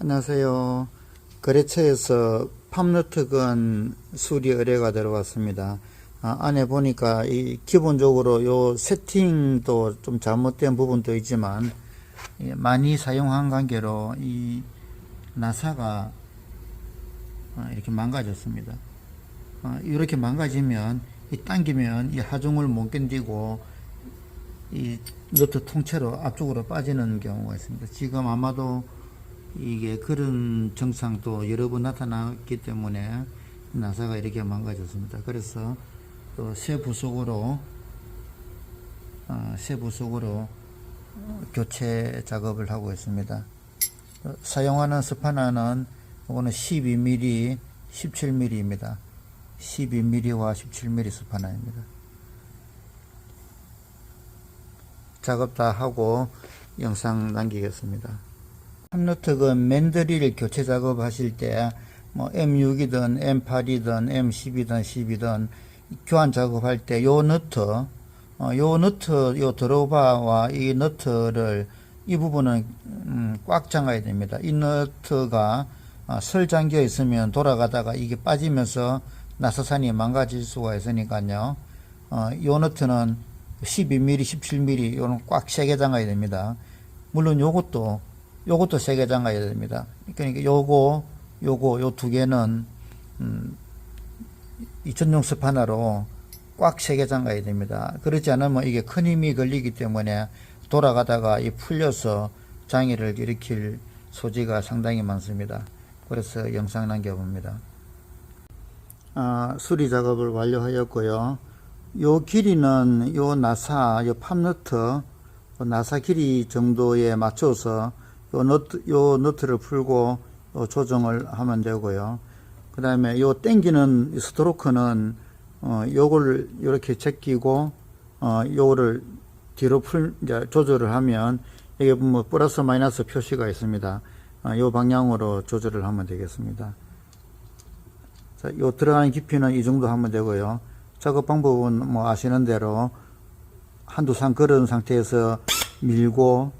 안녕하세요. 거래처에서 팜너트건 수리 의뢰가 들어왔습니다. 아, 안에 보니까 이 기본적으로 요 세팅도 좀 잘못된 부분도 있지만 예, 많이 사용한 관계로 이 나사가 아, 이렇게 망가졌습니다. 아, 이렇게 망가지면 이 당기면 이 하중을 못 견디고 이 너트 통째로 앞쪽으로 빠지는 경우가 있습니다. 지금 아마도 이게 그런 증상도 여러 번 나타났기 때문에 나사가 이렇게 망가졌습니다. 그래서 또 새 부속으로 어, 새 부속으로 교체 작업을 하고 있습니다. 어, 사용하는 스파나는 이거는 12mm, 17mm입니다. 12mm와 17mm 스파나입니다. 작업 다 하고 영상 남기겠습니다. 팜너트건 맨드릴 교체 작업 하실 때 뭐 M6이든 M8이든 M10이든 10이든 교환 작업할 때 요 너트 어, 요 너트 요 드로바와 이 너트를 이 부분은 음, 꽉 잠가야 됩니다. 이 너트가 어, 설 잠겨 있으면 돌아가다가 이게 빠지면서 나사산이 망가질 수가 있으니까요. 어, 요 너트는 12mm, 17mm 요는 꽉 세게 잠가야 됩니다. 물론 요것도 요것도 세게 잠가야 됩니다. 그러니까 요거 요거 요 두 개는 음, 이 전용 스파나로 꽉 세게 잠가야 됩니다. 그렇지 않으면 이게 큰 힘이 걸리기 때문에 돌아가다가 이 풀려서 장애를 일으킬 소지가 상당히 많습니다. 그래서 영상 남겨봅니다. 아, 수리 작업을 완료하였고요. 요 길이는 요 나사, 요 팝너트, 요 나사 길이 정도에 맞춰서 요 너트, 요 너트를 풀고 요 조정을 하면 되고요. 그 다음에 요 땡기는 스트로크는 어, 요걸 이렇게 제끼고 어, 요거를 뒤로 풀, 이제 조절을 하면 이게 뭐 플러스 마이너스 표시가 있습니다. 어, 요 방향으로 조절을 하면 되겠습니다. 자, 요 들어가는 깊이는 이 정도 하면 되고요. 작업 방법은 뭐 아시는 대로 한두 상 걸은 상태에서 밀고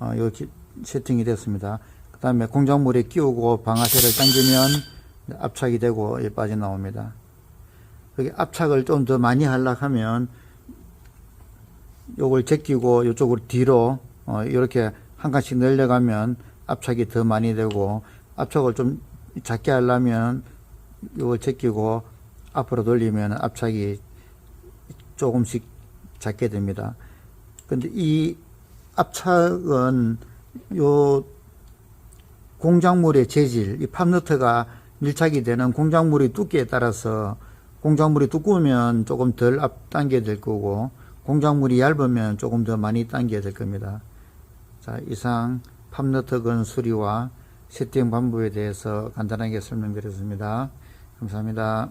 어, 이렇게 세팅이 됐습니다. 그 다음에 공작물에 끼우고 방아쇠를 당기면 압착이 되고 예, 빠져나옵니다. 여기 압착을 좀 더 많이 하려고 하면 요걸 제끼고 이쪽으로 뒤로 어, 이렇게 한 칸씩 늘려가면 압착이 더 많이 되고 압착을 좀 작게 하려면 요걸 제끼고 앞으로 돌리면 압착이 조금씩 작게 됩니다. 근데 이 압착은 요 공작물의 재질, 이 팝너트가 밀착이 되는 공작물의 두께에 따라서 공작물이 두꺼우면 조금 덜 앞당겨야 될 거고 공작물이 얇으면 조금 더 많이 당겨야 될 겁니다. 자, 이상 팝너트건 수리와 세팅 방법에 대해서 간단하게 설명드렸습니다. 감사합니다.